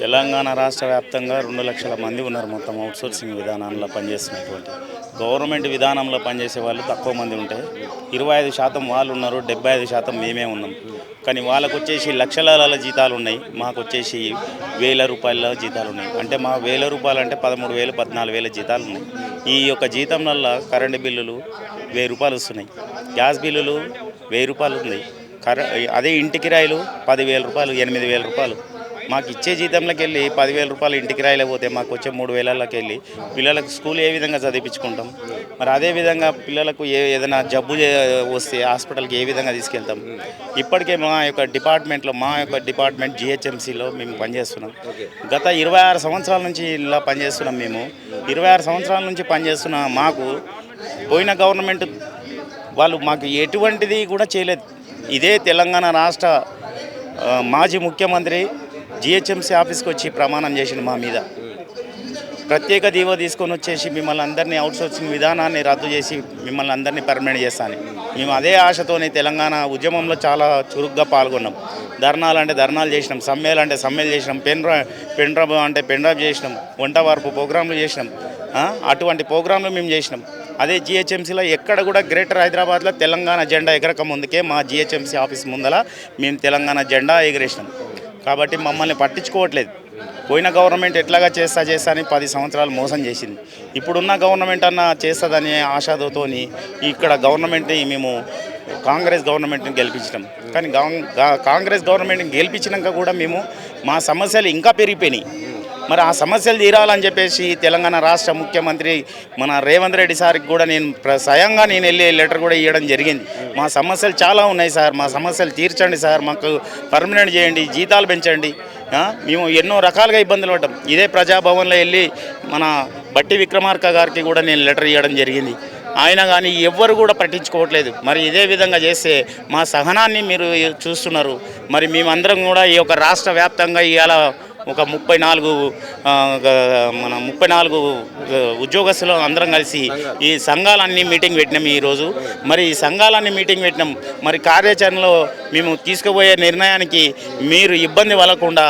తెలంగాణ రాష్ట్ర వ్యాప్తంగా రెండు లక్షల మంది ఉన్నారు మొత్తం అవుట్సోర్సింగ్ విధానంలో పనిచేస్తున్నటువంటి. గవర్నమెంట్ విధానంలో పనిచేసే వాళ్ళు తక్కువ మంది ఉంటాయి ఇరవై ఐదు శాతం వాళ్ళు ఉన్నారు డెబ్బై ఐదు శాతం మేమే ఉన్నాం. కానీ వాళ్ళకు వచ్చేసి లక్షల జీతాలు ఉన్నాయి మాకు వచ్చేసి వేల రూపాయల జీతాలు ఉన్నాయి. అంటే మా వేల రూపాయలు అంటే పదమూడు వేలు పద్నాలుగు వేల జీతాలు ఉన్నాయి. ఈ యొక్క జీతం వల్ల కరెంటు బిల్లులు వెయ్యి రూపాయలు వస్తున్నాయి. గ్యాస్ బిల్లులు వెయ్యి రూపాయలు ఉన్నాయి. కర అదే ఇంటి కిరాయిలు పదివేల రూపాయలు ఎనిమిది వేల రూపాయలు. మాకు ఇచ్చే జీతంలోకి వెళ్ళి పదివేల రూపాయలు ఇంటికి రాయలేకపోతే మాకు వచ్చే మూడు వేలలోకి వెళ్ళి పిల్లలకు స్కూల్ ఏ విధంగా చదివించుకుంటాం? మరి అదే విధంగా పిల్లలకు ఏ ఏదైనా జబ్బు వస్తే హాస్పిటల్కి ఏ విధంగా తీసుకెళ్తాం? ఇప్పటికే మా యొక్క డిపార్ట్మెంట్లో మా యొక్క డిపార్ట్మెంట్ జిహెచ్ఎంసీలో మేము పనిచేస్తున్నాం. గత ఇరవై ఆరు సంవత్సరాల నుంచి ఇలా పనిచేస్తున్నాం మేము. ఇరవై ఆరు సంవత్సరాల నుంచి పనిచేస్తున్న మాకు పోయిన గవర్నమెంట్ వాళ్ళు మాకు ఎటువంటిది కూడా చేయలేదు. ఇదే తెలంగాణ రాష్ట్ర మాజీ ముఖ్యమంత్రి జిహెచ్ఎంసీ ఆఫీస్కి వచ్చి ప్రమాణం చేసిండు మా మీద. ప్రత్యేక దీవో తీసుకొని వచ్చేసి మిమ్మల్ని అందరినీ అవుట్సోర్సింగ్ విధానాన్ని రద్దు చేసి మిమ్మల్ని అందరినీ పర్మనెంట్ చేస్తాను. మేము అదే ఆశతోనే తెలంగాణ ఉద్యమంలో చాలా చురుగ్గా పాల్గొన్నాం. ధర్నాలు అంటే ధర్నాలు చేసినాం సమ్మెలు అంటే సమ్మెలు చేసినాం పెన్ డ్రా అంటే పెండ్రబ్ చేసినాం వంట వార్పు ప్రోగ్రాంలు చేసినాం అటువంటి ప్రోగ్రాంలు మేము చేసినాం. అదే జిహెచ్ఎంసీలో ఎక్కడ కూడా గ్రేటర్ హైదరాబాద్లో తెలంగాణ జెండా ఎగరక ముందుకే మా జిహెచ్ఎంసీ ఆఫీస్ ముందల మేము తెలంగాణ జెండా ఎగరేసినాం. కాబట్టి మమ్మల్ని పట్టించుకోవట్లేదు. పోయిన గవర్నమెంట్ ఎట్లాగా చేస్తా చేస్తా అని పది సంవత్సరాలు మోసం చేసింది. ఇప్పుడున్న గవర్నమెంట్ అన్న చేస్తుందనే ఆశాతోని ఇక్కడ గవర్నమెంట్ని మేము కాంగ్రెస్ గవర్నమెంట్ని గెలిపించినాం. కానీ కాంగ్రెస్ గవర్నమెంట్ని గెలిపించినాక కూడా మేము మా సమస్యలు ఇంకా పెరిగిపోయినాయి. మరి ఆ సమస్యలు తీరాలని చెప్పేసి తెలంగాణ రాష్ట్ర ముఖ్యమంత్రి మన రేవంత్ రెడ్డి సార్కి కూడా నేను స్వయంగా నేను వెళ్ళి లెటర్ కూడా ఇవ్వడం జరిగింది. మా సమస్యలు చాలా ఉన్నాయి సార్. మా సమస్యలు తీర్చండి సార్. మాకు పర్మనెంట్ చేయండి. జీతాలు పెంచండి. మేము ఎన్నో రకాలుగా ఇబ్బందులు పడ్డాం. ఇదే ప్రజాభవన్లో వెళ్ళి మన బట్టి విక్రమార్క గారికి కూడా నేను లెటర్ ఇవ్వడం జరిగింది. ఆయన కానీ ఎవ్వరు కూడా పట్టించుకోవట్లేదు. మరి ఇదే విధంగా చేస్తే మా సహనాన్ని మీరు చూస్తున్నారు. మరి మేమందరం కూడా ఈ యొక్క రాష్ట్ర వ్యాప్తంగా ఇవాళ ఒక ముప్పై నాలుగు మన ముప్పై నాలుగు ఉద్యోగస్తులు అందరం కలిసి ఈ సంఘాలన్నీ మీటింగ్ పెట్టినాం ఈరోజు. మరి ఈ సంఘాలన్నీ మీటింగ్ పెట్టినాం. మరి కార్యాచరణలో మేము తీసుకుపోయే నిర్ణయానికి మీరు ఇబ్బంది వలకుండా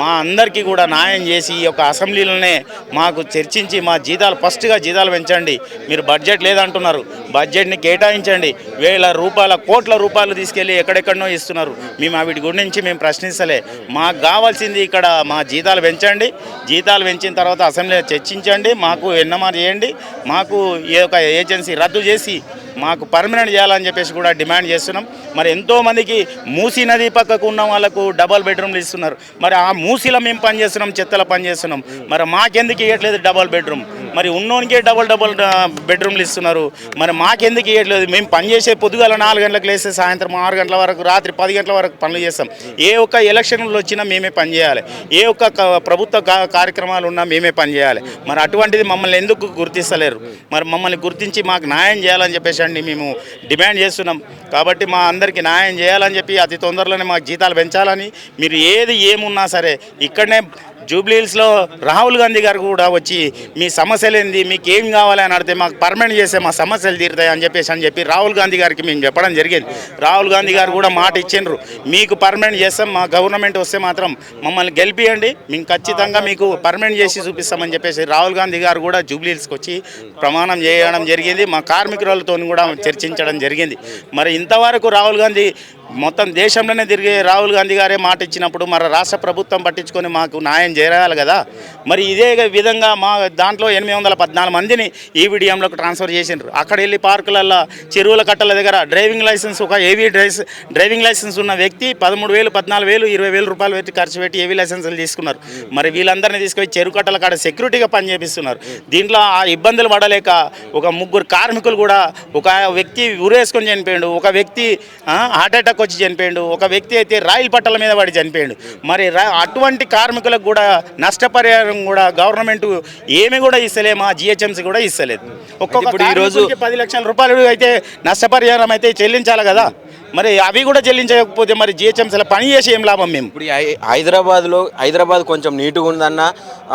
మా అందరికీ కూడా న్యాయం చేసి ఈ యొక్క అసెంబ్లీలోనే మాకు చర్చించి మా జీతాలు ఫస్ట్గా జీతాలు పెంచండి. మీరు బడ్జెట్ లేదంటున్నారు. బడ్జెట్ని కేటాయించండి. వేల రూపాయల కోట్ల రూపాయలు తీసుకెళ్ళి ఎక్కడెక్కడనో ఇస్తున్నారు. మేము వీటి గురించి మేము ప్రశ్నించలే మాకు కావాల్సింది ఇక్కడ మా జీతాలు పెంచండి. జీతాలు పెంచిన తర్వాత అసెంబ్లీలో చర్చించండి. మాకు ఎన్నమా చేయండి. మాకు ఈ యొక్క ఏజెన్సీ రద్దు చేసి మాకు పర్మనెంట్ చేయాలని చెప్పేసి కూడా డిమాండ్ చేస్తున్నాం. మరి ఎంతోమందికి మూసీ నది పక్కకు ఉన్న వాళ్ళకు డబల్ బెడ్రూమ్లు ఇస్తున్నారు. మరి ఆ మూసీలో మేము పనిచేస్తున్నాం చెత్తలో పనిచేస్తున్నాం. మరి మాకెందుకు ఇవ్వట్లేదు డబల్ బెడ్రూమ్? మరి ఉన్నోనికే డబల్ డబల్ బెడ్రూమ్లు ఇస్తున్నారు. మరి మాకెందుకు ఇవ్వట్లేదు మేము పనిచేసే పొద్దుగల పొద్దుగాల నాలుగు గంటలకు లేస్తే సాయంత్రం ఆరు గంటల వరకు రాత్రి పది గంటల వరకు పనులు చేస్తాం. ఏ ఒక్క ఎలక్షన్లు వచ్చినా మేమే పని చేయాలి. ఏ ఒక్క ప్రభుత్వ కా- కార్యక్రమాలు ఉన్నా మేమే పని చేయాలి. మరి అటువంటిది మమ్మల్ని ఎందుకు గుర్తిస్తలేరు? మరి మమ్మల్ని గుర్తించి మాకు న్యాయం చేయాలని చెప్పేసి అండి మేము డిమాండ్ చేస్తున్నాం. కాబట్టి మా అందరికీ న్యాయం చేయాలని చెప్పి అతి తొందరలోనే మాకు జీతాలు పెంచాలని మీరు ఏది ఏమున్నా సరే ఇక్కడనే జూబ్లీహిల్స్లో రాహుల్ గాంధీ గారు కూడా వచ్చి మీ సమస్యలు ఏంది? మీకు ఏం కావాలి? అని అడిగితే మాకు పర్మనెంట్ చేస్తే మా సమస్యలు తీరుతాయి అని చెప్పేసి అని చెప్పి రాహుల్ గాంధీ గారికి మేము చెప్పడం జరిగింది. రాహుల్ గాంధీ గారు కూడా మాట ఇచ్చిండ్రు. మీకు పర్మనెంట్ చేస్తాం మా గవర్నమెంట్ వస్తే మాత్రం మమ్మల్ని గెలిపియండి. మేము ఖచ్చితంగా మీకు పర్మనెంట్ చేసి చూపిస్తామని చెప్పేసి రాహుల్ గాంధీ గారు కూడా జూబ్లీహిల్స్కి వచ్చి ప్రమాణం చేయడం జరిగింది. మా కార్మికులతో కూడా చర్చించడం జరిగింది. మరి ఇంతవరకు రాహుల్ గాంధీ మొత్తం దేశంలోనే తిరిగి రాహుల్ గాంధీ గారే మాట ఇచ్చినప్పుడు మరి రాష్ట్ర ప్రభుత్వం పట్టించుకొని మాకు న్యాయం చేయాలి కదా? మరి ఇదే విధంగా మా దాంట్లో ఎనిమిది వందల పద్నాలుగు మందిని ఈవీడిఎంలోకి ట్రాన్స్ఫర్ చేసిండ్రు. అక్కడ వెళ్ళి పార్కులల్లో చెరువుల కట్టల దగ్గర డ్రైవింగ్ లైసెన్స్ ఒక ఏవీ డ్రైస్ డ్రైవింగ్ లైసెన్స్ ఉన్న వ్యక్తి పదమూడు వేలు పద్నాలుగు వేలు ఇరవై వేలు రూపాయలు పెట్టి ఖర్చు పెట్టి ఏవీ లైసెన్సులు తీసుకున్నారు. మరి వీళ్ళందరినీ తీసుకొని చెరువు కట్టల కాడ సెక్యూరిటీగా పనిచేపిస్తున్నారు. దీంట్లో ఆ ఇబ్బందులు పడలేక ఒక ముగ్గురు కార్మికులు కూడా ఒక వ్యక్తి ఉరేసుకొని చనిపోయాడు. ఒక వ్యక్తి హార్ట్ అటాక్ వచ్చి చనిపోయాడు ఒక వ్యక్తి అయితే రాయిల పట్టల మీద పడి చనిపోయాడు. మరి అటువంటి కార్మికులకు కూడా నష్టపరిహారం కూడా గవర్నమెంట్ ఏమి కూడా ఇస్తలే మా జిహెచ్ఎంసీ కూడా ఇస్తలేదు. ఒక్కొక్క ఇప్పుడు ఈ రోజు- కార్మికుడికి పది లక్షల రూపాయలు అయితే నష్టపరిహారం అయితే చెల్లించాలి కదా. మరి అవి కూడా చెల్లించకపోతే మరి జిహెచ్ఎంసీలో పని చేసి ఏం లాభం మేము? ఇప్పుడు హైదరాబాద్లో హైదరాబాద్ కొంచెం నీట్గా ఉందన్న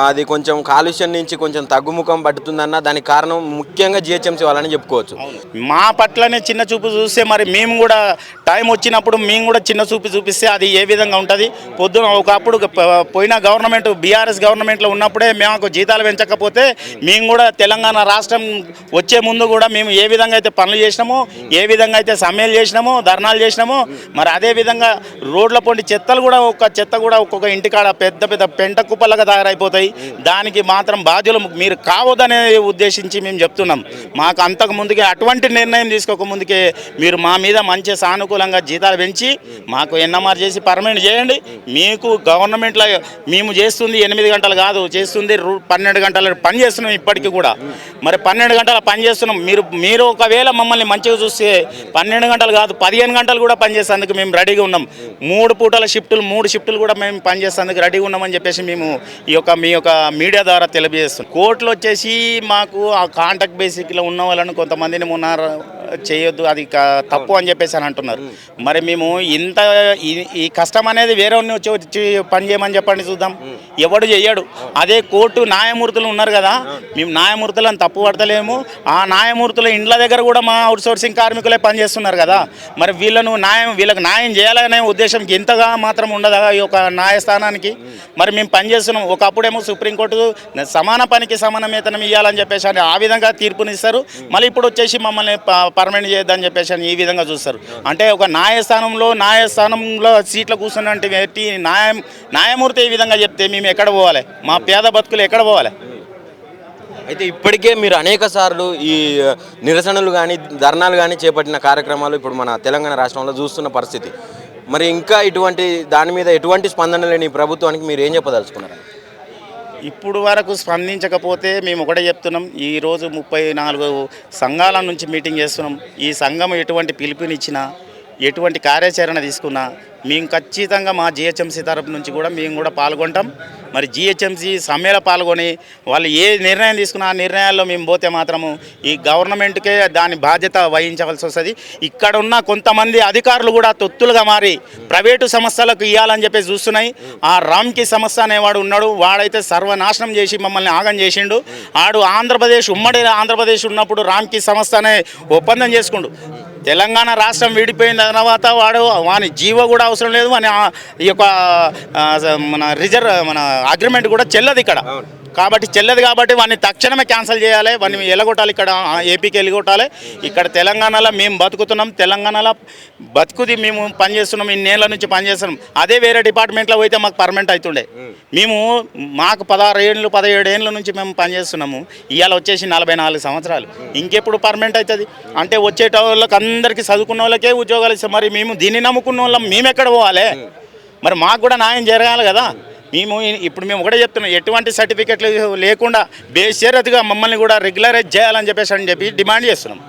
అది కొంచెం కాలుష్యం నుంచి కొంచెం తగ్గుముఖం పడుతుందన్న దానికి కారణం ముఖ్యంగా జిహెచ్ఎంసీ వాళ్ళని చెప్పుకోవచ్చు. మా పట్లనే చిన్న చూపు చూస్తే మరి మేము కూడా టైం వచ్చినప్పుడు మేము కూడా చిన్న చూపు చూపిస్తే అది ఏ విధంగా ఉంటుంది? పొద్దున ఒకప్పుడు పోయిన గవర్నమెంట్ బీఆర్ఎస్ గవర్నమెంట్లో ఉన్నప్పుడే మేము జీతాలు పెంచకపోతే మేము కూడా తెలంగాణ రాష్ట్రం వచ్చే ముందు కూడా మేము ఏ విధంగా అయితే పనులు చేసినామో ఏ విధంగా అయితే సమ్మెలు చేసినామో ధర్నాలు చేసినాము. మరి అదే విధంగా రోడ్ల పొంటి చెత్తలు కూడా ఒక్క చెత్త కూడా ఒక్కొక్క ఇంటికాడ పెద్ద పెద్ద పెంట కుప్పలుగా తయారైపోతాయి. దానికి మాత్రం బాధ్యులు మీరు కావద్దనే ఉద్దేశించి మేము చెప్తున్నాం. మాకు అంతకు ముందుకే అటువంటి నిర్ణయం తీసుకోక ముందుకే మీరు మా మీద మంచి సానుకూలంగా జీతాలు పెంచి మాకు ఎన్ఎంఆర్ చేసి పర్మనెంట్ చేయండి. మీకు గవర్నమెంట్లో మేము చేస్తుంది ఎనిమిది గంటలు కాదు చేస్తుంది పన్నెండు గంటలు పని చేస్తున్నాం ఇప్పటికీ కూడా. మరి పన్నెండు గంటల పని చేస్తున్నాం. మీరు మీరు ఒకవేళ మమ్మల్ని మంచిగా చూస్తే పన్నెండు గంటలు కాదు పదిహేను గంటలు కూడా పనిచేసేందుకు మేము రెడీగా ఉన్నాం. మూడు పూటల షిఫ్టులు మూడు షిఫ్టులు కూడా మేము పనిచేసేందుకు రెడీగా ఉన్నామని చెప్పేసి మేము ఈ యొక్క మీ యొక్క మీడియా ద్వారా తెలియజేస్తున్నాం. కోర్టులు వచ్చేసి మాకు ఆ కాంటాక్ట్ బేసిక్లో ఉన్న వాళ్ళని కొంతమందిని ఉన్నారు చేయొద్దు అది తప్పు అని చెప్పేసి అని అంటున్నారు. మరి మేము ఇంత ఈ- కష్టం అనేది వేరే వచ్చి వచ్చి పని చేయమని చెప్పండి చూద్దాం. ఎవడు చెయ్యడు. అదే కోర్టు న్యాయమూర్తులు ఉన్నారు కదా మేము న్యాయమూర్తులను తప్పు పడతలేము. ఆ న్యాయమూర్తుల ఇండ్ల దగ్గర కూడా మా అవుట్ సోర్సింగ్ కార్మికులే పనిచేస్తున్నారు కదా. మరి వీళ్ళను న్యాయం వీళ్ళకి న్యాయం చేయాలనే ఉద్దేశం ఎంతగా మాత్రం ఉండదా ఈ యొక్క న్యాయస్థానానికి? మరి మేము పనిచేస్తున్నాం. ఒకప్పుడేమో సుప్రీంకోర్టు సమాన పనికి సమాన వేతనం ఇవ్వాలని చెప్పేసి అని ఆ విధంగా తీర్పునిస్తారు. మళ్ళీ ఇప్పుడు వచ్చేసి మమ్మల్ని పర్మనెంట్ చేయొద్దని చెప్పేసి అని ఈ విధంగా చూస్తారు. అంటే ఒక న్యాయస్థానంలో న్యాయస్థానంలో సీట్లు కూర్చున్నట్టు వ్యక్తి న్యాయం న్యాయమూర్తి ఈ విధంగా చెప్తే మేము ఎక్కడ పోవాలి? మా పేద బతుకులు ఎక్కడ పోవాలి? అయితే ఇప్పటికే మీరు అనేక సార్లు ఈ నిరసనలు కానీ ధర్నాలు కానీ చేపట్టిన కార్యక్రమాలు ఇప్పుడు మన తెలంగాణ రాష్ట్రంలో చూస్తున్న పరిస్థితి. మరి ఇంకా ఇటువంటి దాని మీద ఎటువంటి స్పందన లేని ప్రభుత్వానికి మీరు ఏం చెప్పదలుచుకున్నారు? ఇప్పుడు వరకు స్పందించకపోతే మేము ఒకటే చెప్తున్నాం ఈరోజు ముప్పై నాలుగు సంఘాల నుంచి మీటింగ్ చేస్తున్నాం. ఈ సంఘం ఎటువంటి పిలుపునిచ్చినా ఎటువంటి కార్యాచరణ తీసుకున్నా మేము ఖచ్చితంగా మా జిహెచ్ఎంసీ తరపు నుంచి కూడా మేము కూడా పాల్గొంటాం. మరి జిహెచ్ఎంసీ సమ్మెలో పాల్గొని వాళ్ళు ఏ నిర్ణయం తీసుకున్నా ఆ నిర్ణయాల్లో మేము పోతే మాత్రము ఈ గవర్నమెంట్కే దాని బాధ్యత వహించవలసి వస్తుంది. ఇక్కడ ఉన్న కొంతమంది అధికారులు కూడా తొత్తులుగా మారి ప్రైవేటు సంస్థలకు ఇవ్వాలని చెప్పి చూస్తున్నాయి. ఆ రామ్కి సంస్థ అనేవాడు ఉన్నాడు. వాడైతే సర్వనాశనం చేసి మమ్మల్ని ఆగం చేసిండు. ఆడు ఆంధ్రప్రదేశ్ ఉమ్మడి ఆంధ్రప్రదేశ్ ఉన్నప్పుడు రామ్కి సంస్థ అనే ఒప్పందం చేసుకుండు. తెలంగాణ రాష్ట్రం విడిపోయిన తర్వాత వాడు వాని జీవో కూడా అవసరం లేదు వాని ఈ యొక్క మన రిజర్వ్ మన అగ్రిమెంట్ కూడా చెల్లదు ఇక్కడ. కాబట్టి చెల్లదు కాబట్టి వాడిని తక్షణమే క్యాన్సిల్ చేయాలి. వాడిని ఎలగొట్టాలి. ఇక్కడ ఏపీకి వెళ్ళగొట్టాలి ఇక్కడ తెలంగాణలో మేము బతుకుతున్నాం. తెలంగాణలో బతుకుది మేము పనిచేస్తున్నాం. ఇన్నేళ్ళ నుంచి పనిచేస్తున్నాం. అదే వేరే డిపార్ట్మెంట్లో పోతే మాకు పర్మనెంట్ అవుతుండే. మేము మాకు పదహారు ఏళ్ళు పదిహేడు ఏళ్ళ నుంచి మేము పనిచేస్తున్నాము. ఇవాళ వచ్చేసి నలభై నాలుగు సంవత్సరాలు. ఇంకెప్పుడు పర్మనెంట్ అవుతుంది? అంటే వచ్చేట వాళ్ళకి అందరికీ చదువుకున్న వాళ్ళకే ఉద్యోగాలు ఇస్తాం మరి మేము దీన్ని నమ్ముకున్న వాళ్ళం. మేము ఎక్కడ పోవాలి? మరి మాకు కూడా న్యాయం జరగాలి కదా. మేము ఇప్పుడు మేము ఒకటే చెప్తున్నాం ఎటువంటి సర్టిఫికెట్లు లేకుండా బేషరతుగా మమ్మల్ని కూడా రెగ్యులరైజ్ చేయాలని చెప్పేసి అని చెప్పి డిమాండ్ చేస్తున్నాం.